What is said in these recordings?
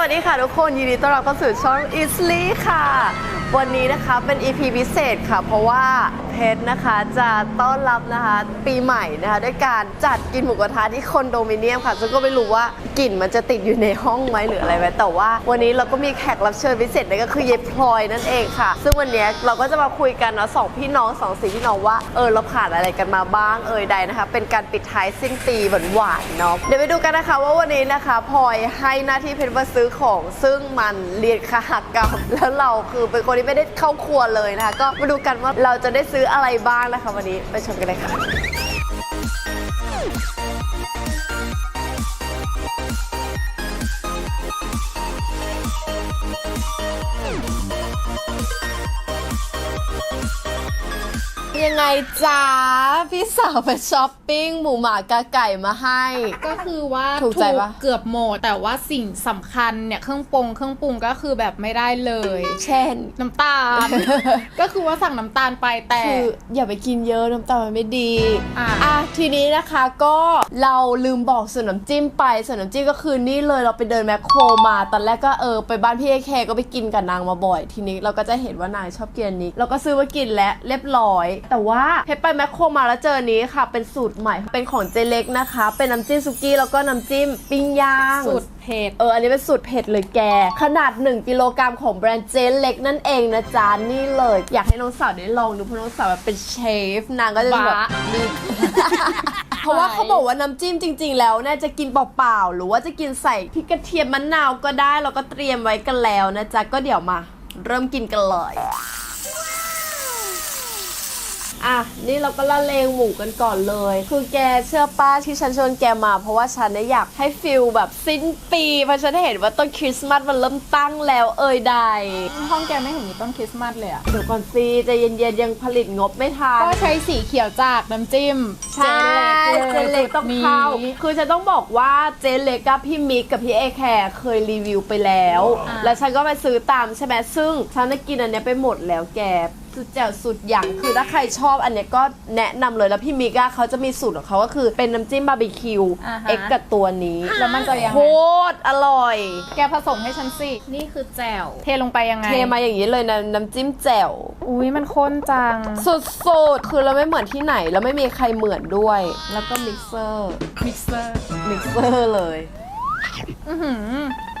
วัสดีค่ะทุกคนยินดีต้อนรับเข้าสู่ช่องอิสลี่ค่ะ วันนี้นะคะเป็น EP พิเศษค่ะ เพราะว่า เพชรนะคะ จะต้อนรับนะคะปีใหม่นะคะด้วยการจัดกินหมูกระทะที่คอนโดมิเนียมค่ะ ซึ่งก็ไม่รู้ว่ากลิ่นมันจะติดอยู่ในห้องไหมหรืออะไรไหมแต่ว่าวันนี้เราก็มีแขกรับเชิญพิเศษนั่นก็คือเยพลอยนั่นเองค่ะ ซึ่งวันนี้เราก็จะมาคุยกันเนาะสองพี่น้องสองสีพี่น้องว่าเออเราผ่านอะไรกันมาบ้างเอ่ยใดนะคะ เป็นการปิดท้ายสิ้นปีหวานๆเนาะเดี๋ยวไปดูกันนะคะว่าวันนี้นะคะพลอยให้หน้าที่เพชรมาซื้อของซึ่งมันเรียนคหกรรมแล้วเราคือเป็นคนที่ไม่ได้เข้าครัวเลยนะคะก็มาดูกันว่าเราจะได้ซื้ออะไรบ้างนะคะวันนี้ไปชมกันเลยค่ะ ยังไงจ๊ะพี่สาวไปช้อปปิ้งหมูหมากาไก่มาให้ ก็คือว่าถูกใจปะ เกือบหมดแต่ว่าสิ่งสำคัญเนี่ยเครื่องปรุงเครื่องปรุงก็คือแบบไม่ได้เลย เช่น น้ำตาล ก็คือว่าสั่งน้ำตาลไปแต่ คืออย่าไปกินเยอะน้ำตาลมันไม่ดีอะอะทีนี้นะคะก็เราลืมบอกส่วนน้ำจิ้มไปส่วนน้ำจิ้มก็คือนี่เลยเราไปเดินแมคโครมา ตอนแรกก็เออไปบ้านพี่เอเคก็ไปกินกับนางมาบ่อย ทีนี้เราก็จะเห็นว่านางชอบกินอันนี้ เราก็ซื้อมากินแล้วเรียบร้อยแต่ว่าเพชรไปแมคโครมาแล้วเจออนนี้ค่ะ เป็นสูตรใหม่เป็นของเจเล็กนะคะ เป็นน้ำจิ้มซุกี้แล้วก็น้ำจิ้มปิ้งย่างสุดเผ็ดเอออันนี้เป็นสูตรเผ็ดเลยแก ขนาด 1กิโลกรัมของแบรนด์เจนเล็กนั่นเองนะจ๊ะนี่เลย อยากให้น้องสาวได้ลองดูเพราะน้องสาวแบบเป็นเชฟนางก็จะแบบบะนี่เพราะว่าเขาบอกว่าน้ำจิ้มจริง ๆ แล้วเนี่ยจะกินเปล่าๆหรือว่าจะกินใส่พริกกระเทียมมะนาวก็ได้เราก็เตรียมไว้กันแล้วนะจ๊ะก็เดี๋ยวมา เริ่มกินกันเลย อะนี่เราก็ละเลงหมูกันก่อนเลย คือแกเชื่อป้าที่ฉันชวนแกมา เพราะว่าฉันเนี่ยอยากให้ฟิลแบบสิ้นปีเพราะฉันเห็นว่าต้นคริสต์มาสมันเริ่มตั้งแล้วเอ่ยใดห้องแกไม่เห็นมีต้นคริสต์มาสเลยอะเดี๋ยวก่อนสิใจะเย็นๆยังผลิตงบไม่ทันก็ใช้สีเขียวจากน้ำจิ้มใช่เจนเล็กต้องเข้านี้คือฉันต้องบอกว่าเจนเล็กกับพี่มิกกับพี่เอแคร์เคยรีวิวไปแล้วอ่าแล้วฉันก็ไปซื้อตามใช่ไหมซึ่งฉันน่ะกินอันเนี้ยไปหมดแล้วแก สุดแจ๋วสุดอย่างคือถ้าใครชอบอันเนี้ยก็แนะนำเลยแล้วพี่มิกอะเขาจะมีสูตรของเขาก็คือเป็นน้ำจิ้มบาร์บีคิวอ่าฮะ เอ็กกับตัวนี้แล้วมันจะยังโคไงตรอร่อย แกผสมให้ฉันสิ นี่คือแจ่วเทลงไปยังไง เทมาอย่างนี้เลยนะน้ำจิ้มแจ่วอุ้ยมันข้นจัง สุดๆ คือเราไม่เหมือนที่ไหน แล้วไม่มีใครเหมือนด้วย แล้วก็มิกเซอร์มิกเซอร์มิกเซอร์เลย อือหือ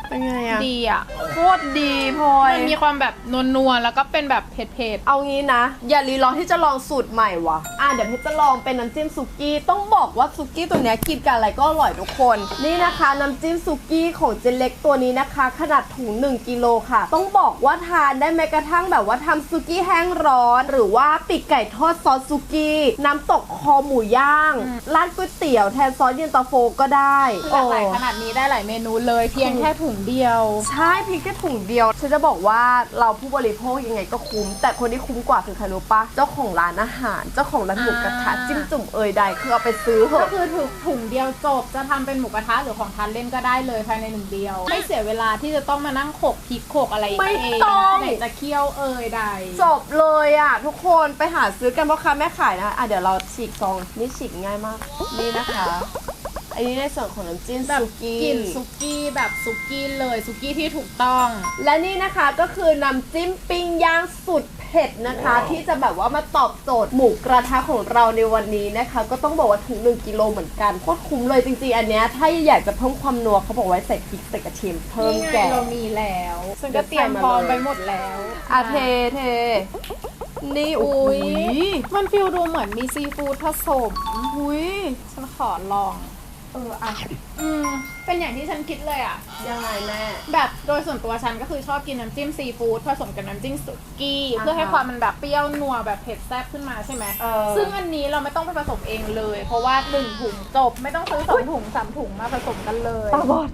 เป็นไงอะดีอะโคตรดีพลอยมันมีความแบบนัวๆแล้วก็เป็นแบบเผ็ดเอางี้นะ อย่ารีรอที่จะลองสูตรใหม่วะอะเดี๋ยวเพชรจะลองเป็นน้ำจิ้มซุกี้ ต้องบอกว่าซุกี้ตัวเนี้ยกินกับอะไรก็อร่อยทุกคน นี่นะคะน้ำจิ้มซุกี้ของเจเล็กตัวนี้นะคะ ขนาดถุง1กิโลค่ะ ต้องบอกว่าทานได้แม้กระทั่งแบบว่าทำซุกี้แห้งร้อน หรือว่าปีกไก่ทอดซอสซุกี้น้ำตกคอหมูย่างราดก๋วยเตี๋ยวแทนซอสเย็นตาโฟก็ได้ๆหลากหลายขนาดนี้ได้หลายเมนูเลย เพียงแค่ถุงเดียว ใช่เพียงแค่ถุงเดียว ฉันจะบอกว่าเราผู้บริโภคยังไงก็คุ้ม แต่คนที่คุ้มกว่าคือใครรู้ปะเจ้าของร้านอาหาร เจ้าของร้านหมูกระทะอ่าจิ้มจุ่มเอยใดคือเอาไปซื้อเหก็อะคือถุงถุงเดียวจบจะทำเป็นหมูกระทะหรือของทานเล่นก็ได้เลยภายในหนึ่งเดียว ไม่เสียเวลาที่จะต้องมานั่งโขกพริกโขกอะไรไม่เองต้องไหนจะเคี่ยวเอยใด จบเลยอะ ทุกคนไปหาซื้อกันพ่อค้าแม่ขายนะอะเดี๋ยวเราฉีกซองนี่ฉีกง่ายมากนี่นะคะ อันนี้ในส่วนของน้ำจิ้มแบบซุกี้กลิ่นซุกี้แบบซุกี้เลยซุกี้ที่ถูกต้อง และนี่นะคะก็คือน้ำจิ้มปิ้งย่างสุดเผ็ดนะคะ ที่จะแบบว่ามาตอบโจทย์หมูกระทะของเราในวันนี้นะคะ ก็ต้องบอกว่าถึง 1กิโลเหมือนกันโคตรคุ้มเลยจริงๆ อันเนี้ยถ้าอยากจะเพิ่มความนัวเขาบอกไว้ใส่พริกใส่กระเทียมเพิ่มนี่ไงแกเรามีแล้วฉันก็เตรียมพร้อมไปหมดแล้วอะเทเทนี่อุ้ยมันฟิลดูเหมือนมีซีฟู้ดผสมอุ้ยฉันขอลองเอออะอืมเป็นอย่างที่ฉันคิดเลยอะ ยังไงแม่ แบบโดยส่วนตัวฉันก็คือชอบกินน้ำจิ้มซีฟู้ดผสมกับน้ำจิ้มสุกี้ อ่าฮะ เพื่อให้ความมันแบบเปรี้ยวนัวแบบเผ็ดแซ่บขึ้นมาใช่ไหม เออ ซึ่งอันนี้เราไม่ต้องไปผสมเองเลย เพราะว่าหนึ่งถุงจบไม่ต้องซื้อสองถุงสามถุงมาผสมกันเลยตาบอด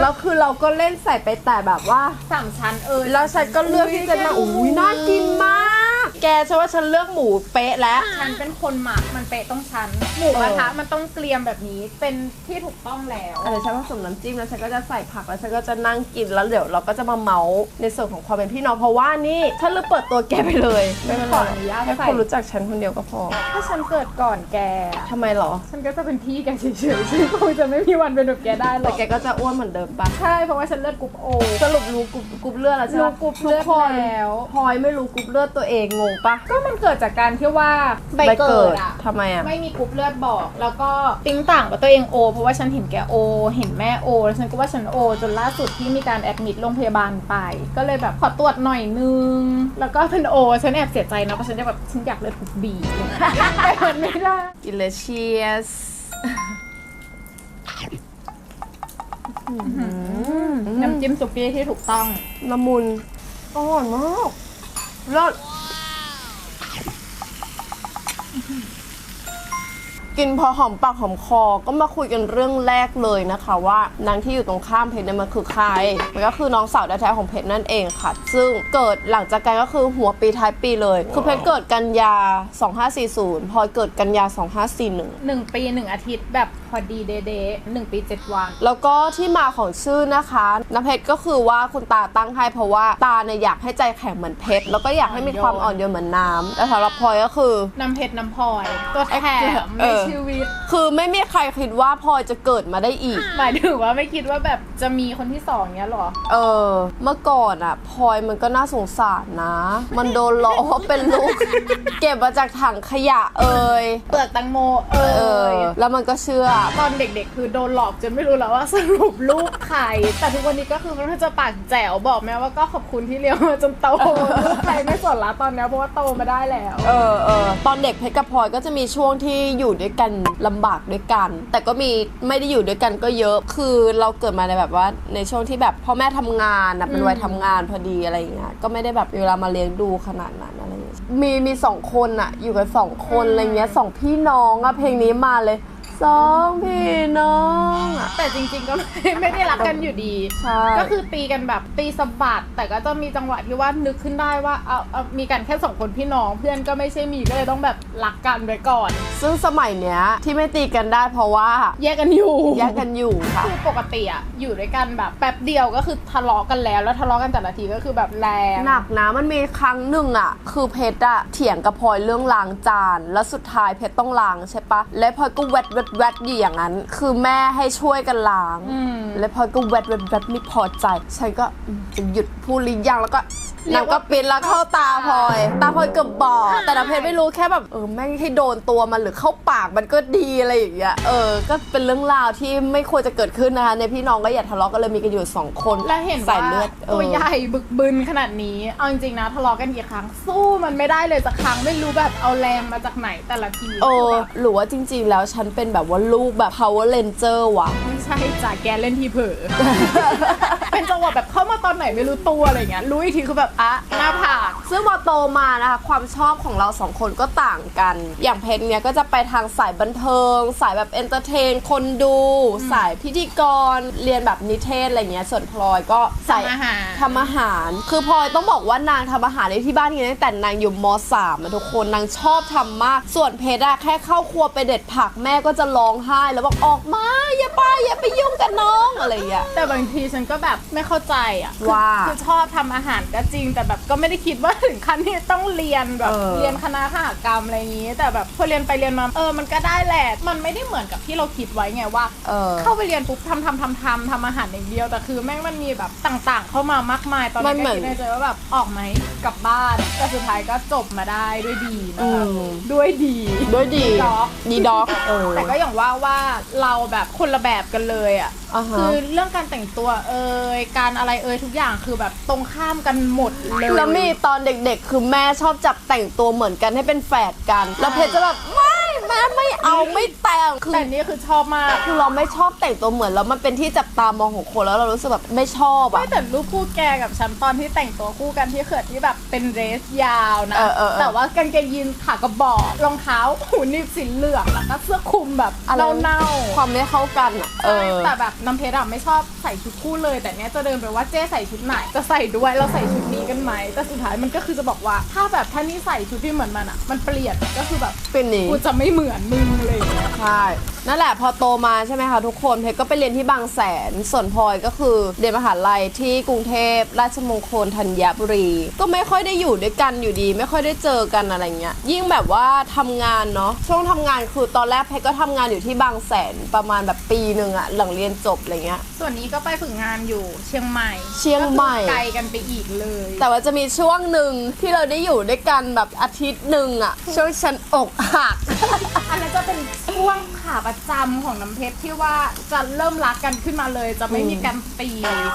แล้วคือเราก็เล่นใส่ไปแต่แบบว่า สามชั้นเออแล้วฉันก็เลือกที่จะมาอุ้ยน่ากินมากาก แกฉันว่าฉันเลือกหมูเป๊ะแล้ว ฉันเป็นคนหมักมันเป๊ะต้องฉันหมูกระทะมันต้องเกรียมแบบนี้เป็นที่ถูกต้องแล้วอะไรฉันผสมน้ำจิ้มแล้วฉันก็จะใส่ผักแล้วฉันก็จะนั่งกินแล้วเดี๋ยวเราก็จะมาเมาส์ในส่วนของความเป็นพี่น้องเพราะว่านี่ฉันเลยเปิดตัวแกไปเลยไม่ขออนุญาตให้ใส่คนรู้จักฉันคนเดียวก็พอถ้าฉันเกิดก่อนแก ทำไมหรอ ฉันก็จะเป็นพี่แกเฉยๆฉันคงจะไม่มีวันเป็นแบบแกได้หรแต่อกแกก็จะอ้วนเหมือนเดิมปะใช่เพราะว่าฉันเลือดกรุ๊ปโอ สรุปรู้กรุ๊ปกรุ๊ปเลือดแล้วใช่ไหมรู้กรุ๊ปเลือดทุคนแล้ว พลอยไม่รู้กรุ๊ปเลือดตัวเองงงปะก็มันเกิดจากการที่ว่าใบเกิดอะทำไมอะไม่มีกรุ๊ปเลือดบอก แล้วก็ติ้งต่างว่าตัวเองโอ เพราะว่าฉันเห็นแกโอ เห็นแม่โอแล้วฉันก็ว่าฉันโอ จนล่าสุดที่มีการแอดมิดโรงพยาบาลไป ก็เลยแบบขอตรวจหน่อยนึง แล้วก็เป็นโอ ฉันแอบเสียใจนะเพราะฉันจะแบบฉันอยากเลือดกรุ๊ปบีแต่มันไม่ได้ delicious น้ำจิ้มสุกี้ที่ถูกต้องละมุนอร่อยมากเลิศ กินพอหอมปากหอมคอ ก็มาคุยกันเรื่องแรกเลยนะคะว่านางที่อยู่ตรงข้ามเพชรเนี่ยมันคือใคร มันก็คือน้องสาวแท้ๆของเพชรนั่นเองค่ะ ซึ่งเกิดหลังจากกันก็คือหัวปีท้ายปีเลย คือเพชรเกิดกันยา 2540พลอยเกิดกันยา 2541 หนึ่งปีหนึ่งอาทิตย์แบบพอดีเดเดหนึ่งปีเจ็ดวัน แล้วก็ที่มาของชื่อนะคะน้ำเพชรก็คือว่าคุณตาตั้งให้เพราะว่าตาเนี่ยอยากให้ใจแข็งเหมือนเพชรแล้วก็อยากให้มีความอ่อนโยนเหมือนน้ำแต่สำหรับพลอยก็คือ น้ำเพชรน้ำพลอย ตัวแถมเอในอ ชีวิต คือไม่มีใครคิดว่าพลอยจะเกิดมาได้อีก หมายถึงว่าไม่คิดว่าแบบจะมีคนที่สองเนี้ยหรอ เออ เมื่อก่อนอะพลอยมันก็น่าสงสารนะ มันโดนล้อว่าเป็นลูก เก็บมาจากถังขยะเอ่ย เปลือกแตังโม เอเออ ยแล้วมันก็เชื่อตอนเด็กๆ คือโดนหลอกจนไม่รู้แล้วว่าสรุปลูกใคร แต่ทุกวันนี้ก็คือมันจะปากแจ๋วบอกแม่ว่าก็ขอบคุณที่เลี้ยงมาจนโตลูกใครไม่สนละตอนเนี้ยเพราะว่าโตมาได้แล้ว เออเออตอนเด็กเพชรกับพลอยก็จะมีช่วงที่อยู่ด้วยกันลำบากด้วยกัน แต่ก็มีไม่ได้อยู่ด้วยกันก็เยอะคือเราเกิดมาในแบบว่าในช่วงที่แบบพ่อแม่ทำงานนะเป็นวัยทำงานพอดีอะไรอย่างเงี้ยก็ไม่ได้แบบมีเวลามาเลี้ยงดูขนาดนั้นอะไรอย่างเงี้ยมีมีสองคนอะอยู่กันสองคนอะไรเงี้ยสองพี่น้องอะเพลงนี้มาเลย สองพี่น้องอะแต่จริงๆก็ไม่ไม่ได้รักกันอยู่ดี ใช่ก็คือตีกันแบบตีสะบัดแต่ก็จะมีจังหวะที่ว่านึกขึ้นได้ว่าเอาเอามีกันแค่สองคนพี่น้องเพื่อนก็ไม่ใช่มีก็เลยต้องแบบรักกันไว้ก่อน ซึ่งสมัยเนี้ยที่ไม่ตีกันได้เพราะว่าแยกกันอยู่ แยกกันอยู่ค่ะ คือปกติอะอยู่ด้วยกันแบบแป๊บเดียวก็คือทะเลาะกันแล้วแล้วทะเลาะกันแต่ละทีก็คือแบบแรงหนักนะมันมีครั้งหนึ่งอะคือเพชรอะเถียงกับพลอยเรื่องล้างจาน แล้วสุดท้ายเพชรต้องล้างใช่ปะและพลอยก็แวดแวดแวดอยู่อย่างนั้น คือแม่ให้ช่วยกันล้าง อืม และพลอยก็แวดแวดแวดไม่พอใจ ฉันก็อืมจะหยุดพูดหรือยังแล้วก็เรียนากงว่าก็ปิดแล้วเข้าตาพลอย ตาพลอยเกือบบอดแต่น้ำเพชรไม่รู้แค่แบบเออแม่งให้โดนตัวมันหรือเข้าปากมันก็ดีอะไรอย่างเงี้ย เออ ก็เป็นเรื่องราวที่ไม่ควรจะเกิดขึ้นนะคะในพี่น้องก็อย่าทะเลาะกันเลยมีกันอยู่สองคนแล้วเห็นส่ว่าเลือดเอตัวใหญ่บึกบึนขนาดนี้ เอาจริงๆนะทะเลาะกันกี่ครั้งสู้มันไม่ได้เลยสักครั้งไม่รู้แบบเอาแรงมาจากไหนแต่ละทีเออคือแบบ หรือว่าจริงๆ แล้วฉันเป็นแบบว่าลูกแบบ power ranger วะไม่ใช่จ่าแกเล่นทีเผลอ เป็นจังหวะแบบเข้ามาตอนไหนไม่รู้ตัวอะไรเงี้ย รู้อีกทีคือแบบอะหน้าผาก ซึ่งพอโตมานะคะความชอบของเราสองคนก็ต่างกัน อย่างเพชรเนี่ยก็จะไปทางสายบันเทิง สายแบบเอนเตอร์เทน คนดู สายพิธีกร เรียนแบบนิเทศอะไรเงี้ย ส่วนพลอยก็สายทำอาหาร ทำอาหาร คือพลอยต้องบอกว่านางทำอาหารในที่บ้านนี้ตั้งแต่นางอยู่มสามอะทุกคน นางชอบทำมาก ส่วนเพชรอะแค่เข้าครัวไปเด็ดผักแม่ก็จะร้องไห้แล้วบอกออกมาอย่าไปอย่าไปยุ่งกับน้องอะไรอย่างเงี้ย แต่บางทีฉันก็แบบไม่เข้าใจอะคือว่าคือชอบทำอาหารก็จริง แต่แบบก็ไม่ได้คิดว่าถึงขั้นที่ต้องเรียนแบบเออ เรียนคณะขหกรรมอะไรอย่างนี้ แต่แบบพอเรียนไปเรียนมาเออมันก็ได้แหละมันไม่ได้เหมือนกับที่เราคิดไว้ไงว่า เออ เข้าไปเรียนปุ๊บทำทำทำทำทำอาหารอย่างเดียวแต่คือแม่งมันมีแบบต่างๆ เข้ามามากมายตอนมันี้นเหมืก็อนคิดในใจว่าแบบออกไหมกลับบ้านแต่สุดท้ายก็จบมาได้ด้วยดีนะคะอืม ด้วยดีด้วยดีด็อก ดีด็อกเออ แต่ก็อย่างว่าว่าเราแบบคนละแบบกันเลยอะ อ่าฮะ คือเรื่องการแต่งตัวเอ่ยการอะไรเอ่ยทุกอย่างคือแบบตรงข้ามกันหมดเลย แล้วมีตอนเด็กๆ คือแม่ชอบจับแต่งตัวเหมือนกันให้เป็นแฝดกัน แล้วเพชรจะแบบไม่ แม่ไม่เอาไม่แต่งคือแต่นี่คือชอบมากคือเราไม่ชอบแต่งตัวเหมือนแล้วมันเป็นที่จับตามองของคนแล้วเรารู้สึกแบบไม่ชอบไม่อะแต่รูปคู่แกกับฉันตอนที่แต่งตัวคู่กันที่เขิดที่แบบเป็นเดรสยาวนะ เออเออเออแต่ว่ากางเกงยีนขากระบอกรองเท้าหูหนีบสีเหลืองแล้วก็เสื้อคลุมแบบอะไร เน่าๆ ความไม่เข้ากันอะเอใช่อแต่แบบน้ำเพชรอะไม่ชอบใส่ชุดคู่เลย แต่เนี้ยจะเดินไปว่าเจ๊ใส่ชุดไหน จะใส่ด้วยเราใส่ชุดนี้กันไหมแต่สุดท้ายมันก็คือจะบอกว่า ถ้าแบบถ้านี่ใส่ชุดที่เหมือนมันอะมันเปลี่ยนก็คือแบบเป็นนี้กูจะไม่เหมือนมึงอะไรอย่างเลยใช่นั่นแหละพอโตมาใช่ไหมคะทุกคนเพชรก็ไปเรียนที่บางแสน ส่วนพลอยก็คือเรียนมหาลัยที่กรุงเทพราชมงคลธัญบุรี ก็ไม่ค่อยได้อยู่ด้วยกันอยู่ดี ไม่ค่อยได้เจอกันอะไรเงี้ยยิ่งแบบว่าทำงานเนาะช่วงทำงานคือตอนแรกเพชรก็ทำงานอยู่ที่บางแสนประมาณแบบปีหนึ่งอะหลังเรียนจบอะไรเงี้ย ส่วนนี้ก็ไปฝึกงานอยู่เชียงใหม่ เชียงใหม่ก็คือไกลกันไปอีกเลย แต่ว่าจะมีช่วงหนึ่งที่เราได้อยู่ด้วยกันแบบอาทิตย์หนึ่งอะช่วงฉันอกหักอันนั้นจะเป็นช่วง ขาประจำของน้ำเพชรที่ว่าจะเริ่มรักกันขึ้นมาเลย จะไม่มีการตี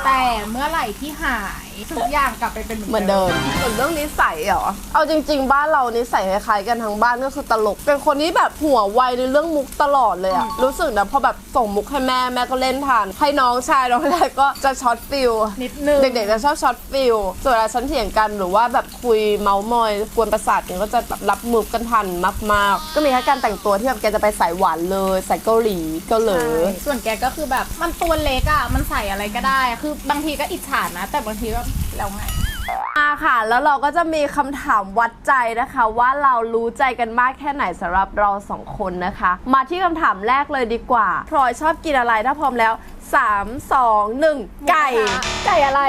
แต่เมื่อไหร่ที่หายทุกอย่างกลับไปเป็นเหมือนเดิมส่วนเรื่องนิสัยเหรอ เอาจริง ๆ บ้านเรานิสัยคล้ายๆกันทั้งบ้านก็คือตลก เป็นคนที่แบบหัวไวในเรื่องมุกตลอดเลยอะรู้สึกนะพอแบบส่งมุกให้แม่แม่ก็เล่นทาน ให้น้องชายน้องชายก็จะช็อตฟิลนิดนึง เด็กๆจะชอบช็อตฟิลส่วนเวลาฉันเถียงกันหรือว่าแบบคุยเมาส์มอยกวนประสาทกันก็จะแบบรับมุกกันทันมากๆ ก็มีแค่การแต่งตัวที่แบบแกจะไปสายหวานเลยสายเกาหลีเกาหลีใช่ส่วนแกก็คือแบบมันตัวเล็กอะ มันใส่อะไรก็ได้ คือบางทีก็อิจฉานะ แต่บางทีก็แล้วไงอ่าค่ะ แล้วเราก็จะมีคำถามวัดใจนะคะ ว่าเรารู้ใจกันมากแค่ไหนสำหรับเราสองคนนะคะ มาที่คำถามแรกเลยดีกว่าพลอยชอบกินอะไรถ้าพร้อมแล้ว 3 2 1 ไก่ ไก่อะไร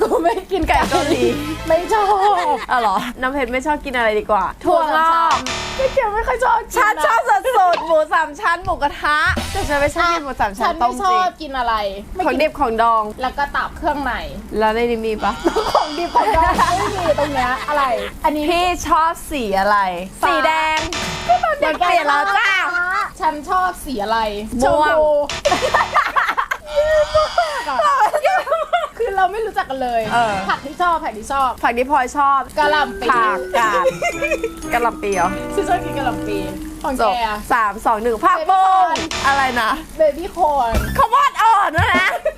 กูไม่กินไก่เกาหลีไม่ชอบอ๋อเหรอ น้ำเพชรไม่ชอบกินอะไรดีกว่าถั่วงอกไม่เกี่ยวไม่ค่อยชอบกินฉันนะชอบสดสดๆหมูสามชั้นหมูกระทะแต่ฉันไม่ชอบกินหมูสามชั้ฉันนต้ไม่มชจริองบกินอะไรไม่ของกินดิบของดอง แล้วก็ตับเครื่องในแล้วในนี้มีปะ ของดิบของดองไม่มีตรงเนี้ยอะไร อันนี้พี่ชอบสีอะไรฟ้าสีแดงมันเปลี่ยนแล้วจ้า ฉันชอบสีอะไรม่วง ชมพูคือเราไม่รู้จักกันเลย เออ ผักที่ชอบผักที่ชอบ ผักที่พลอยชอบกะหล่ำปี ผักกาดกะหล่ำปีเหรอฉันชอบกินกะหล่ำปีของจแกบสามสองหนึ่งผัก Baby บุ้ง corn อะไรนะ เบบี้คอร์นขาวโพดอ่อนนะนะไม่เ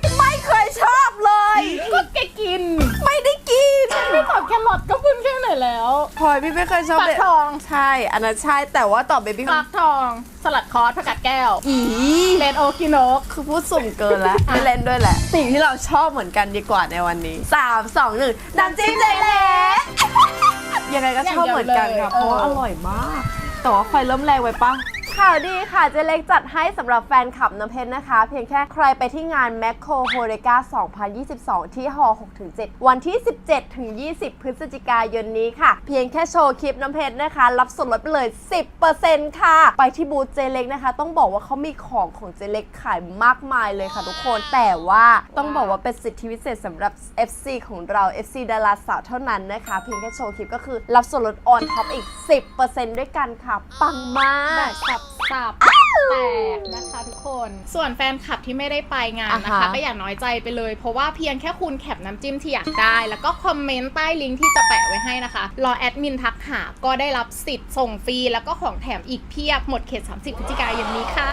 คย ชอบเลย ก็แกกินไม่ได้กินไม่ตอบแครอทก็พึ่งแค่ไหนแล้วพลอยพี่ไม่เคยชอบฟักเลยทองใช่ อันนั้นใช่ แต่ว่าตอบเบบี้ฟักทอง สลัดคอสผักกาดแก้วอีเลนโอกิโนกคือพูดสุ่มเกินแล้วไม่เล่นด้วยแหละ สิ่งที่เราชอบเหมือนกันดีกว่าในวันนี้สามสองหนึ่งน้ำจิ้มใจเล็กยังไงก็ชอบเหมือนกันค่ะเพราะว่าอร่อยมาก แต่ว่าไฟเริ่มแรงไว้ปะ ข่าวดีค่ะ เจเล็กจัดให้สำหรับแฟนคลับน้ำเพชรนะคะ เพียงแค่ใครไปที่งาน m a c โคโฮเรกา2022 ที่ฮอ6-7 วันที่ 17-20 พฤศจิกายนนี้ค่ะ เพียงแค่โชว์คลิปน้ำเพชรนะคะ รับส่วนลดไปเลย 10%ค่ะ ไปที่บูธเจเล็กนะคะ ต้องบอกว่าเขามีของของเจเล็กขายมากมายเลยค่ะทุกคน แต่ว่าต้องบอกว่าเป็นสิทธิพิเศษสำหรับ FC ของเรา FC ดาราสาวเท่านั้นนะคะ เพียงแค่โชว์คลิปก็คือรับส่วนลด on top อีก 10%ด้วยกันค่ะ ปังมากแบบสับสับแตกนะคะทุกคน ส่วนแฟนคลับที่ไม่ได้ไปงานนะอ่าคะฮะ ก็อย่าน้อยใจไปเลย เพราะว่าเพียงแค่คุณแคปน้ำจิ้มที่อยากได้ แล้วก็คอมเมนต์ใต้ลิงก์ที่จะแปะไว้ให้นะคะ รอแอดมินทักหาก็ได้รับสิทธิ์ส่งฟรีแล้วก็ของแถมอีกเพียบหมดเขต 30พฤศจิกายนนี้ค่ะ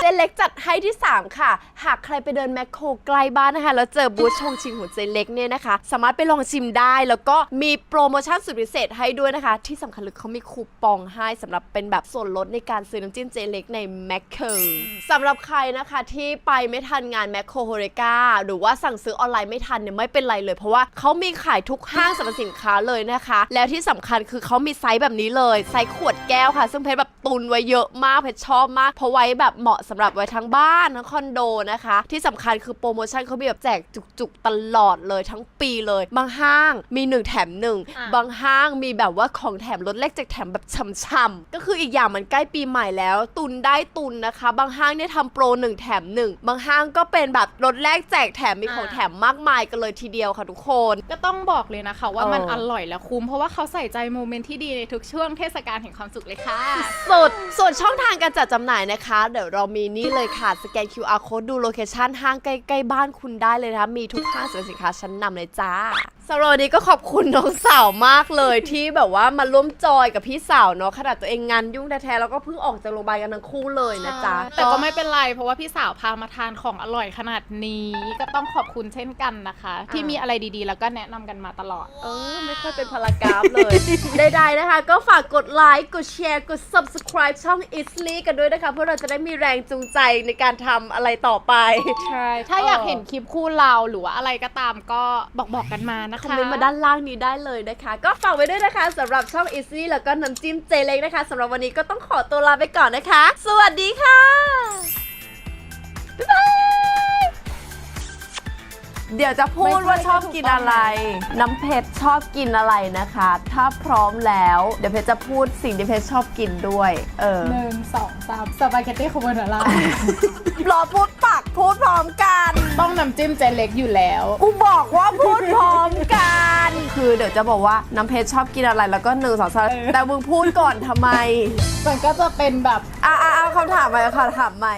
เจเล็กจัดให้ที่ 3 ค่ะ หากใครไปเดินแมคโครใกล้บ้านนะคะ แล้วเจอบูธชงชิมของเจเล็กเนี่ยนะคะ สามารถไปลองชิมได้ แล้วก็มีโปรโมชั่นสุดพิเศษให้ด้วยนะคะ ที่สำคัญเลยเขามีคูปองให้สำหรับเป็นแบบส่วนลดในการซื้อน้ำจิ้มเจเล็กในแมคโครสำหรับใครนะคะที่ไปไม่ทันงานแมคโครโฮเรกาหรือว่าสั่งซื้อออนไลน์ไม่ทันเนี่ยไม่เป็นไรเลย เพราะว่าเขามีขายทุกห้างสรรพสินค้าเลยนะคะ แล้วที่สำคัญคือเขามีไซส์แบบนี้เลยไซส์ขวดแก้วค่ะ ซึ่งเพชรแบบตุนไว้เยอะมากเพชรชอบมากเพราะไว้แบบเหมาะสำหรับไว้ทั้งบ้านทั้งคอนโดนะคะ ที่สำคัญคือโปรโมชั่นเขามีแบบแจกจุกๆตลอดเลยทั้งปีเลย บางห้างมี 1 แถมอะ1บางห้างมีแบบว่าของแถมลดแลกแจกแถมแบบช่ำๆก็คืออีกอย่างมันใกล้ปีใหม่แล้ว ตุนได้ตุนนะคะ บางห้างเนี่ยทำโปร 1 แถม 1 บางห้างก็เป็นแบบลดแลกแจกแถมมีของแถมมากมายกันเลยทีเดียวค่ะทุกคน ก็ต้องบอกเลยนะคะว่าเออมันอร่อยและคุ้มเพราะว่าเขาใส่ใจโมเมนต์ที่ดีในทุกช่วงเทศกาลแห่งความสุขเลยค่ะสุดส่วนช่องทางการจัดจำหน่ายนะคะ เดี๋ยวเรามีีนี่เลยค่ะ สแกน QR code ดูโลเคชันห้างใกล้ๆบ้านคุณได้เลยนะคะมีทุกห้างสรรพสินค้าชั้นนำเลยจ้า สำหรับวันนี้ก็ขอบคุณน้องสาวมากเลย ที่แบบว่ามาร่วมจอยกับพี่สาวเนาะขนาดตัวเองงานยุ่งแท้ๆแล้วก็เพิ่งออกจากโรงพยาบาลกันทั้งคู่เลยนะจ๊ะแต่ก็ไม่เป็นไร เพราะว่าพี่สาวพามาทานของอร่อยขนาดนี้ ก็ต้องขอบคุณเช่นกันนะคะ ที่มีอะไรดีๆ แล้วก็แนะนำกันมาตลอด เออไม่ค่อยเป็นพารากราฟเลย ใดๆนะคะ ก็ฝากกดไลค์กดแชร์กด subscribe ช่อง i s l y กันด้วยนะคะเพื่อเราจะได้มีแรงจูงใจในการทำอะไรต่อไป ใช่ ถ้าอยากเห็นคลิปคู่เราหรือว่าอะไรก็ตามก็บอกบอกๆกันมานะคะคอมเมนต์มาด้านล่างนี้ได้เลยนะคะ ก็ฝากไว้ด้วยนะคะสำหรับช่อง i s l y แล้วก็น้ำจิ้มเจเล็กนะคะสำหรับวันนี้ก็ต้องขอตัวลาไปก่อนนะคะ สวัสดีค่ะบ๊ายบาย เดี๋ยวจะพูดว่าชอบกินอะไร น้ำเพชรชอบกินอะไรนะคะ ถ้าพร้อมแล้ว เดี๋ยวเพชรจะพูดสิ่งที่เพชรชอบกินด้วย เออหนึ่งสองสามสปาเกตตี้คาโบนาร่ารอพูดปากพูดพร้อมกัน ต้องน้ำจิ้มเจเล็กอยู่แล้ว กูบอกว่าพูดพร้อมกัน คือเดี๋ยวจะบอกว่าน้ำเพชรชอบกินอะไรแล้วก็หนึ่งสองสามเออแต่มึงพูดก่อนทำไม มันก็จะเป็นแบบ อะอะเอาคำถามใหม่คำถามใหม่